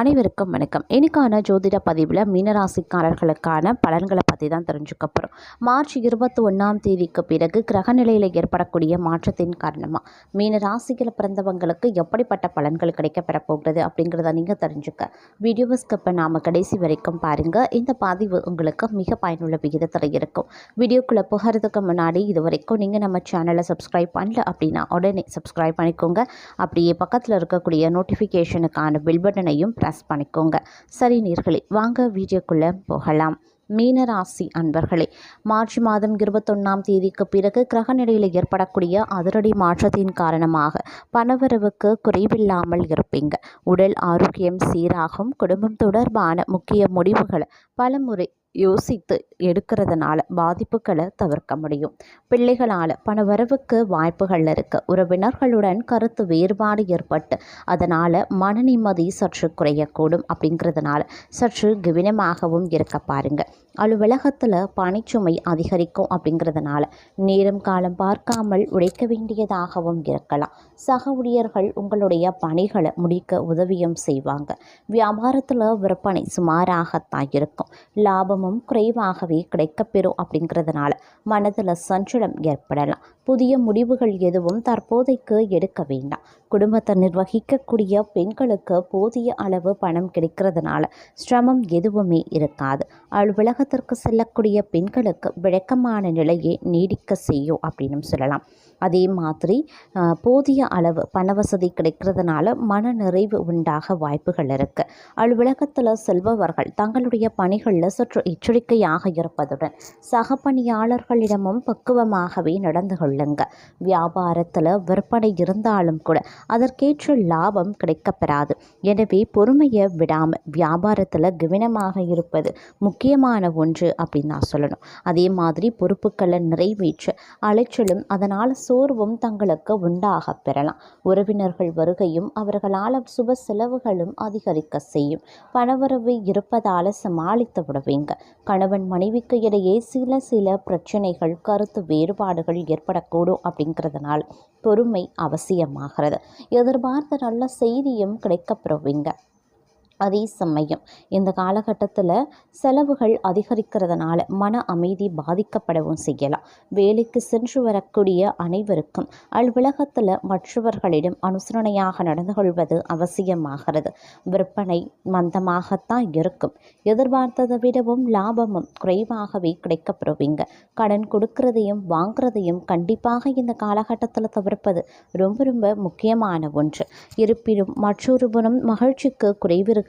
அனைவருக்கும் வணக்கம். இன்னைக்கான ஜோதிட பதிவில் மீனராசிக்காரர்களுக்கான பலன்களை பற்றி தான் தெரிஞ்சுக்க போகிறோம் மார்ச் இருபத்தி ஒன்றாம் தேதிக்கு பிறகு கிரகநிலையில் ஏற்படக்கூடிய மாற்றத்தின் காரணமாக மீனராசியில் பிறந்தவங்களுக்கு எப்படிப்பட்ட பலன்கள் கிடைக்க பெறப்போகிறது அப்படிங்கிறத நீங்கள் தெரிஞ்சுக்க. வீடியோவை ஸ்கிப் நாம் கடைசி வரைக்கும் பாருங்கள் இந்த பதிவு உங்களுக்கு மிக பயனுள்ள விகிதத்தில் இருக்கும். வீடியோக்குள்ளே போகிறதுக்கு முன்னாடி இது வரைக்கும் நீங்கள் நம்ம சேனலை சப்ஸ்கிரைப் பண்ணல அப்படின்னா உடனே சப்ஸ்கிரைப் பண்ணிக்கோங்க. அப்படியே பக்கத்தில் இருக்கக்கூடிய நோட்டிஃபிகேஷனுக்கான பில் பட்டனையும் ப்ரெஸ் பண்ணிக்கோங்க. சரி நீர்களே வாங்க வீடியோக்குள்ளே போகலாம். மீனராசி அன்பர்களே மார்ச் மாதம் இருபத்தொன்னாம் தேதிக்கு பிறகு கிரகநிலையில் ஏற்படக்கூடிய அதிரடி மாற்றத்தின் காரணமாக பணவரவுக்கு குறைவில்லாமல் இருப்பீங்க. உடல் ஆரோக்கியம் சீராகும் குடும்பம் தொடர்பான முக்கிய முடிவுகளை பலமுறை யோசித்து எடுக்கிறதுனால பாதிப்புகளை தவிர்க்க முடியும். பிள்ளைகளால் பணவரவுக்கு வாய்ப்புகள் இருக்கு. உறவினர்களுடன் கருத்து வேறுபாடு ஏற்பட்டு அதனால் மன நிம்மதி சற்று குறையக்கூடும் அப்படிங்கிறதுனால சற்று கவனமாகவும் இருக்க பாருங்கள் அலுவலகத்தில் பணிச்சுமை அதிகரிக்கும் அப்படிங்கிறதுனால நேரம் காலம் பார்க்காமல் உழைக்க வேண்டியதாகவும் இருக்கலாம். சக ஊழியர்கள் உங்களுடைய பணிகளை முடிக்க உதவியும் செய்வாங்க. வியாபாரத்தில் விற்பனை சுமாராகத்தான் இருக்கும். லாபமும் குறைவாகவே கிடைக்கப்பெறும் அப்படிங்கிறதுனால மனதில் சஞ்சலம் ஏற்படலாம். புதிய முடிவுகள் எதுவும் தற்போதைக்கு எடுக்க வேண்டாம். குடும்பத்தை நிர்வகிக்கக்கூடிய பெண்களுக்கு போதிய அளவு பணம் கிடைக்கிறதுனால சிரமம் எதுவுமே இருக்காது. அலுவலகத்திற்கு செல்லக்கூடிய பெண்களுக்கு விளக்கமான நிலையை நீடிக்க செய்யும் அப்படின்னு சொல்லலாம். அதே மாதிரி போதிய அளவு பண வசதி கிடைக்கிறதுனால மன நிறைவு உண்டாக வாய்ப்புகள் இருக்குது அலுவலகத்தில் செல்பவர்கள் தங்களுடைய பணிகளில் சற்று எச்சரிக்கையாக இருப்பதுடன் சக பணியாளர்களிடமும் பக்குவமாகவே நடந்து கொள்ளுங்க. வியாபாரத்தில் விற்பனை இருந்தாலும் கூட அதற்கேற்ற லாபம் கிடைக்கப்பெறாது. எனவே பொறுமையை விடாமல் வியாபாரத்தில் கவனமாக இருப்பது முக்கியமான ஒன்று அப்படின்னு நான் சொல்லணும். அதே மாதிரி பொறுப்புகளை நிறைவேற்ற அலைச்சலும் அதனால் சோர்வும் தங்களுக்கு உண்டாக பெறலாம். உறவினர்கள் வருகையும் அவர்களால் சுப செலவுகளும் அதிகரிக்க செய்யும். பணவரவு இருப்பதால் சமாளித்து விடுவீங்க. கணவன் மனைவிக்கு இடையே சில சில பிரச்சனைகள் கருத்து வேறுபாடுகள் ஏற்படக்கூடும் அப்படிங்கிறதுனால பொறுமை அவசியமாகிறது. எதிர்பார்த்த நல்ல செய்தியும் கிடைக்கப்பெறுவீங்க அதே சமயம் இந்த காலகட்டத்தில் செலவுகள் அதிகரிக்கிறதுனால மன அமைதி பாதிக்கப்படவும் செய்யலாம். வேலைக்கு சென்று வரக்கூடிய அனைவருக்கும் அலுவலகத்தில் மற்றவர்களிடம் அனுசரணையாக நடந்து கொள்வது அவசியமாகிறது. விற்பனை மந்தமாகத்தான் இருக்கும். எதிர்பார்த்ததை விடவும் லாபமும் குறைவாகவே கிடைக்கப்பெறுவீங்க கடன் கொடுக்கிறதையும் வாங்குறதையும் கண்டிப்பாக இந்த காலகட்டத்தில் தவிர்ப்பது ரொம்ப ரொம்ப முக்கியமான ஒன்று. இருப்பினும் மற்றொருபுறம் மகிழ்ச்சிக்கு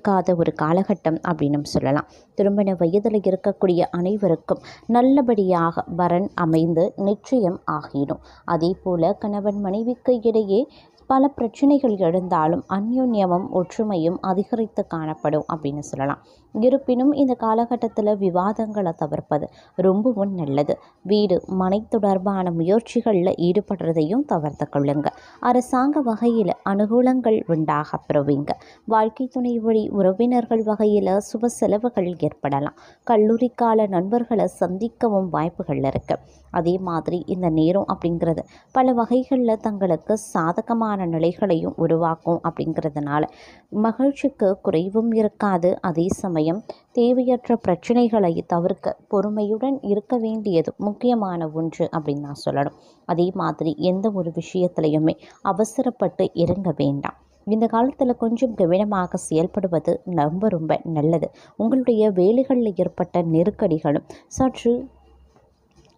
இருக்காத ஒரு காலகட்டம் அப்படின்னு சொல்லலாம். திருமண வயதில் இருக்கக்கூடிய அனைவருக்கும் நல்லபடியாக வரன் அமைந்து நிச்சயம் ஆகிடும். அதே போல கணவன் மனைவிக்கு இடையே பல பிரச்சனைகள் எழுந்தாலும் அந்யோன்யமும் ஒற்றுமையும் அதிகரித்து காணப்படும் அப்படின்னு சொல்லலாம். இருப்பினும் இந்த காலகட்டத்தில் விவாதங்களை தவிர்ப்பது ரொம்பவும் நல்லது. வீடு மனை தொடர்பான முயற்சிகளில் ஈடுபடுறதையும் தவிர்த்து கொள்ளுங்க. அரசாங்க வகையில் அனுகூலங்கள் உண்டாக பெறுவீங்க. வாழ்க்கை துணை வழி உறவினர்கள் வகையில் சுப செலவுகள் ஏற்படலாம். கல்லூரி கால நண்பர்களை சந்திக்கவும் வாய்ப்புகள் இருக்கு. அதே மாதிரி இந்த நேரம் அப்படிங்கிறது பல வகைகளில் தங்களுக்கு சாதகமான நிலைகளையும் உருவாக்கும் அப்படிங்கிறதுனால மகிழ்ச்சிக்கு குறைவும் இருக்காது. அதே சமயம் தேவையற்ற பிரச்சனைகளை தவிர்க்க பொறுமையுடன் இருக்க வேண்டியது முக்கியமான ஒன்று அப்படின்னு நான் சொல்லணும். அதே மாதிரி எந்த ஒரு விஷயத்துலையுமே அவசரப்பட்டு இறங்க வேண்டாம். இந்த காலத்தில் கொஞ்சம் கவனமாக செயல்படுவது ரொம்ப ரொம்ப நல்லது. உங்களுடைய வேலைகளில் ஏற்பட்ட நெருக்கடிகளும் சற்று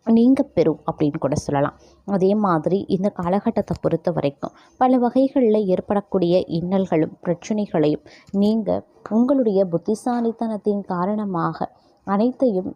நீங்க பெறும் அப்படின்னு கூட சொல்லலாம். அதே மாதிரி இந்த காலகட்டத்தை பொறுத்த வரைக்கும் பல வகைகளில் ஏற்படக்கூடிய இன்னல்களும் பிரச்சனைகளையும் நீங்கள் உங்களுடைய புத்திசாலித்தனத்தின் காரணமாக அனைத்தையும்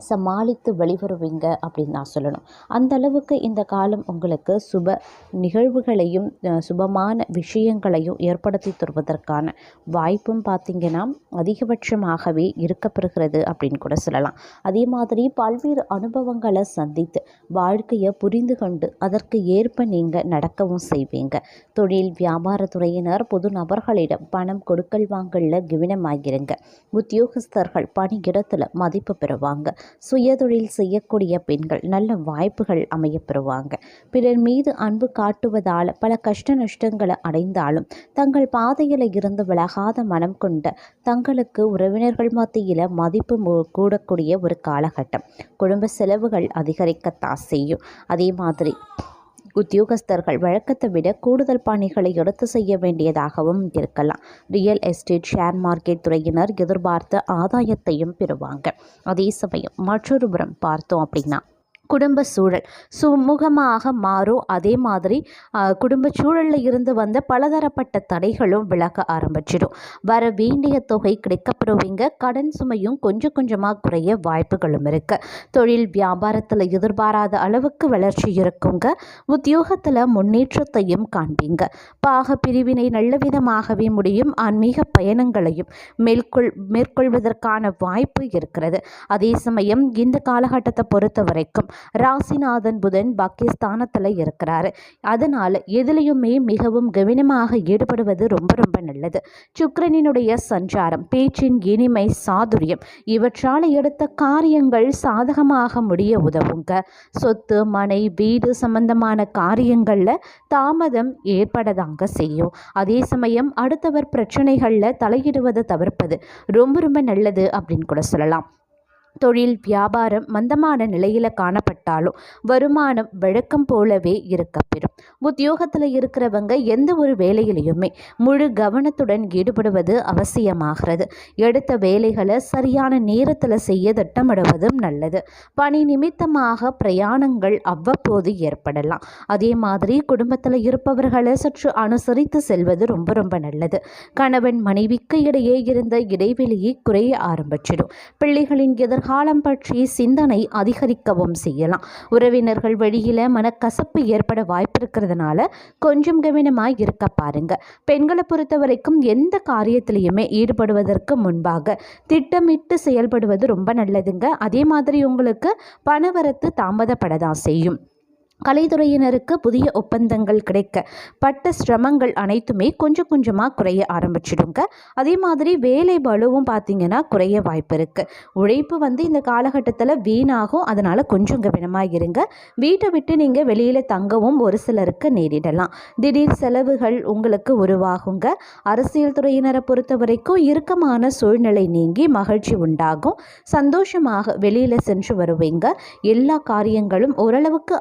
சமாளித்து வெளிவருவீங்க அப்படின்னு நான் சொல்லணும். அந்த அளவுக்கு இந்த காலம் உங்களுக்கு சுப நிகழ்வுகளையும் சுபமான விஷயங்களையும் ஏற்படுத்தி தருவதற்கான வாய்ப்பும் பார்த்திங்கன்னா அதிகபட்சமாகவே இருக்கப்பெறுகிறது அப்படின்னு கூட சொல்லலாம். அதே மாதிரி பல்வேறு அனுபவங்களை சந்தித்து வாழ்க்கையை புரிந்து கொண்டு அதற்கு ஏற்ப நீங்கள் நடக்கவும் செய்வீங்க. தொழில் வியாபாரத்துறையினர் பொது நபர்களிடம் பணம் கொடுக்கல் வாங்கல கவனமாகிருங்க உத்தியோகஸ்தர்கள் பணியிடத்தில் மதிப்பு பெறுவாங்க. சுயதொழில் செய்யக்கூடிய பெண்கள் நல்ல வாய்ப்புகள் அமையப்பெறுவாங்க. பிறர் மீது அன்பு காட்டுவதால் பல கஷ்ட நஷ்டங்களை அடைந்தாலும் தங்கள் பாதையில் இருந்து விலகாத மனம் கொண்ட தங்களுக்கு உறவினர்கள் மத்தியில் மதிப்பு கூடக்கூடிய ஒரு காலகட்டம். குடும்ப செலவுகள் அதிகரிக்கத்தான் செய்யும். அதே மாதிரி உத்தியோகஸ்தர்கள் வழக்கத்தை விட கூடுதல் பணிகளை எடுத்து செய்ய வேண்டியதாகவும் இருக்கலாம். ரியல் எஸ்டேட் ஷேர் மார்க்கெட் துறையினர் எதிர்பார்த்த ஆதாயத்தையும் பெறுவாங்க. அதே சமயம் மற்றொரு புறம் பார்த்தோம் அப்படின்னா குடும்ப சூழல். சுமூகமாக மாறும் அதே மாதிரி குடும்ப சூழலில் இருந்து வந்த பலதரப்பட்ட தடைகளும் விலக ஆரம்பிச்சிடும். வர வேண்டிய தொகை கிடைக்கப்படுவீங்க கடன் சுமையும் கொஞ்சம் கொஞ்சமாக குறைய வாய்ப்புகளும் இருக்குது தொழில் வியாபாரத்தில் எதிர்பாராத அளவுக்கு வளர்ச்சி இருக்குங்க. உத்தியோகத்தில் முன்னேற்றத்தையும் காண்பீங்க. பாக பிரிவினை நல்ல விதமாகவே முடியும். ஆன்மீக பயணங்களையும் மேற்கொள் மேற்கொள்வதற்கான வாய்ப்பு இருக்கிறது. அதே சமயம் இந்த காலகட்டத்தை பொறுத்த வரைக்கும் ராசிநாதன் புதன் பாக்கியஸ்தானத்தில் இருக்கிறாரு. அதனால் எதுலேயுமே மிகவும் கவனமாக ஈடுபடுவது ரொம்ப ரொம்ப நல்லது. சுக்கரனினுடைய சஞ்சாரம் பேச்சின் இனிமை சாதுரியம் இவற்றால் எடுத்த காரியங்கள் சாதகமாக முடிய உதவுங்க. சொத்து மனை வீடு சம்பந்தமான காரியங்களில் தாமதம் ஏற்படதாங்க செய்யும். அதே சமயம் அடுத்தவர் பிரச்சனைகளில் தலையிடுவதை தவிர்ப்பது ரொம்ப ரொம்ப நல்லது அப்படின்னு கூட சொல்லலாம். தொழில் வியாபாரம் மந்தமான நிலையில் காணப்பட்டாலும் வருமானம் வழக்கம் போலவே இருக்கப்பெறும். உத்தியோகத்தில் இருக்கிறவங்க எந்த ஒரு வேலையிலையுமே முழு கவனத்துடன் ஈடுபடுவது அவசியமாகிறது. எடுத்த வேலைகளை சரியான நேரத்தில் செய்ய திட்டமிடுவதும் நல்லது. பணி நிமித்தமாக பிரயாணங்கள் அவ்வப்போது ஏற்படலாம். அதே மாதிரி குடும்பத்தில் இருப்பவர்களை சற்று அனுசரித்து செல்வது ரொம்ப ரொம்ப நல்லது. கணவன் மனைவிக்கு இடையே இருந்த இடைவெளியை குறைய ஆரம்பிச்சிடும். பிள்ளைகளின் எதிர்காலம் பற்றி சிந்தனை அதிகரிக்கவும் செய்யலாம். உறவினர்கள் வழியில் மனக்கசப்பு ஏற்பட வாய்ப்பு இருக்கிறதுனால கொஞ்சம் கவனமாக இருக்க பாருங்க. பெண்களை பொறுத்த வரைக்கும் எந்த காரியத்திலையுமே ஈடுபடுவதற்கு முன்பாக திட்டமிட்டு செயல்படுவது ரொம்ப நல்லதுங்க. அதே மாதிரி உங்களுக்கு பணவரத்து தாமதப்படதான் செய்யும். கலைத்துறையினருக்கு புதிய ஒப்பந்தங்கள் கிடைக்க பட்ட சிரமங்கள் அனைத்துமே கொஞ்சம் கொஞ்சமாக குறைய ஆரம்பிச்சிடுங்க. அதே மாதிரி வேலை பளுவும் பார்த்தீங்கன்னா குறைய வாய்ப்பு இருக்குது உழைப்பு வந்து இந்த காலகட்டத்தில் வீணாகும். அதனால் கொஞ்சம் கவனமாக இருங்க. வீட்டை விட்டு நீங்கள் வெளியில் தங்கவும் ஒரு சிலருக்கு நேரிடலாம். திடீர் செலவுகள் உங்களுக்கு உருவாகுங்க. அரசியல் துறையினரை பொறுத்த வரைக்கும் இறுக்கமான சூழ்நிலை நீங்கி மகிழ்ச்சி உண்டாகும். சந்தோஷமாக வெளியில் சென்று வருவீங்க. எல்லா காரியங்களும் ஓரளவுக்கு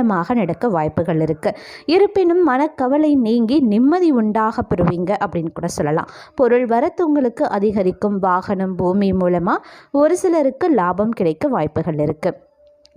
அனுகூலமாக நடக்க வாய்ப்புகள் இருக்கு. இருப்பினும் மனக்கவலை நீங்கி நிம்மதி உண்டாக பெறுவீங்க அப்படின்னு கூட சொல்லலாம். பொருள் வரத்து உங்களுக்கு அதிகரிக்கும். வாகனம் பூமி மூலமாக ஒரு சிலருக்கு லாபம் கிடைக்க வாய்ப்புகள் இருக்கு.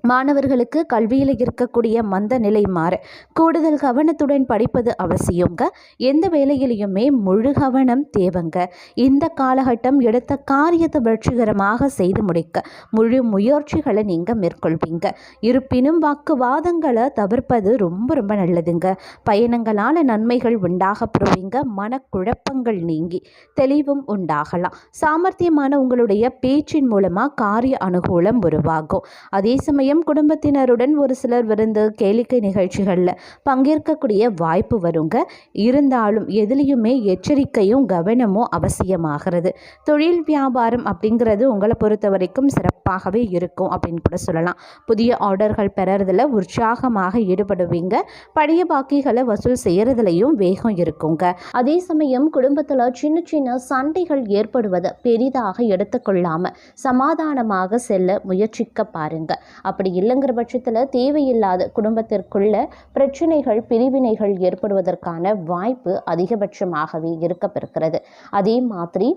மாணவர்களுக்கு கல்வியில் இருக்கக்கூடிய மந்த நிலை மாற கூடுதல் கவனத்துடன் படிப்பது அவசியங்க. எந்த வேலையிலையுமே முழு கவனம் தேவைங்க. இந்த காலகட்டம் எடுத்த காரியத்தை வெற்றிகரமாக செய்து முடிக்க முழு முயற்சிகளை நீங்கள் மேற்கொள்வீங்க. இருப்பினும் வாக்குவாதங்களை தவிர்ப்பது ரொம்ப ரொம்ப நல்லதுங்க. பயணங்களால் நன்மைகள் உண்டாக பெறுவீங்க. மனக்குழப்பங்கள் நீங்கி தெளிவும் உண்டாகலாம். சாமர்த்தியமான உங்களுடைய பேச்சின் மூலமாக காரிய அனுகூலம் உருவாகும். அதே சமயம் குடும்பத்தினருடன் ஒரு சிலர் விருந்து கேளிக்கை நிகழ்ச்சிகளில் பங்கேற்கக்கூடிய வாய்ப்பு வருங்க. இருந்தாலும் எதுலேயுமே எச்சரிக்கையும் கவனமும் அவசியமாகிறது. தொழில் வியாபாரம் அப்படிங்கிறது உங்களை பொறுத்த வரைக்கும் சிறப்பாகவே இருக்கும் அப்படின்னு கூட சொல்லலாம். புதிய ஆர்டர்கள் பெறறதுல உற்சாகமாக ஈடுபடுவீங்க. பழைய பாக்கிகளை வசூல் செய்கிறதுலையும் வேகம் இருக்குங்க. அதே சமயம் குடும்பத்தில் சின்ன சின்ன சண்டைகள் ஏற்படுவதை பெரிதாக எடுத்துக்கொள்ளாமல் சமாதானமாக செல்ல முயற்சிக்க பாருங்க. அப்படி இல்லைங்கிற பட்சத்தில் தேவையில்லாத குடும்பத்திற்குள்ள பிரச்சனைகள் பிரிவினைகள் ஏற்படுவதற்கான வாய்ப்பு அதிகபட்சமாகவே இருக்கப்பெறுகிறது அதே மாதிரி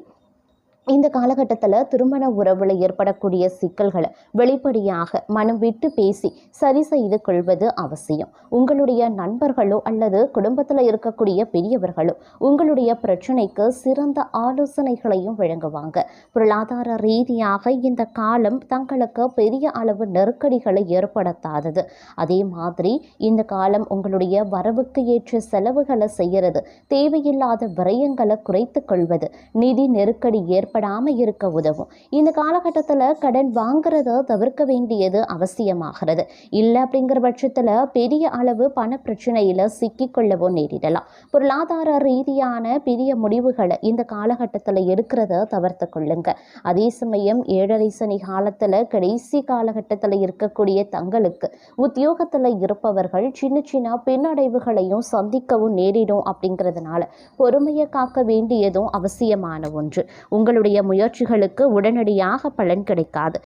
இந்த காலகட்டத்தில் திருமண உறவில் ஏற்படக்கூடிய சிக்கல்களை வெளிப்படையாக மனம் விட்டு பேசி சரி செய்து கொள்வது அவசியம். உங்களுடைய நண்பர்களோ அல்லது குடும்பத்தில் இருக்கக்கூடிய பெரியவர்களோ உங்களுடைய பிரச்சனைக்கு சிறந்த ஆலோசனைகளையும் வழங்குவாங்க. பொருளாதார ரீதியாக இந்த காலம் தங்களுக்கு பெரிய அளவு நெருக்கடிகளை ஏற்படுத்தாதது. அதே மாதிரி இந்த காலம் உங்களுடைய வரவுக்கு ஏற்ற செலவுகளை செய்கிறது தேவையில்லாத விரயங்களை குறைத்து கொள்வது நிதி நெருக்கடி ஏற்ப ஏற்படாமல் இருக்க உதவும். இந்த காலகட்டத்தில் கடன் வாங்குறத தவிர்க்க வேண்டியது அவசியமாகிறது. இல்லை அப்படிங்கிற பட்சத்தில் பெரிய அளவு பண பிரச்சனையில் சிக்கிக்கொள்ளவோ நேரிடலாம். பொருளாதார ரீதியான பெரிய முடிவுகளை இந்த காலகட்டத்தில் எடுக்கிறத தவிர்த்து கொள்ளுங்க. அதே சமயம் ஏழரை சனி காலத்தில் கடைசி காலகட்டத்தில் இருக்கக்கூடிய தங்களுக்கு உத்தியோகத்தில் இருப்பவர்கள் சின்ன சின்ன பின்னடைவுகளையும் சந்திக்கவும் நேரிடும் அப்படிங்கிறதுனால பொறுமையை காக்க வேண்டியதும் அவசியமான ஒன்று. உங்களுடைய முயற்சிகளுக்கு உடனடியாக பலன் கிடைக்காது.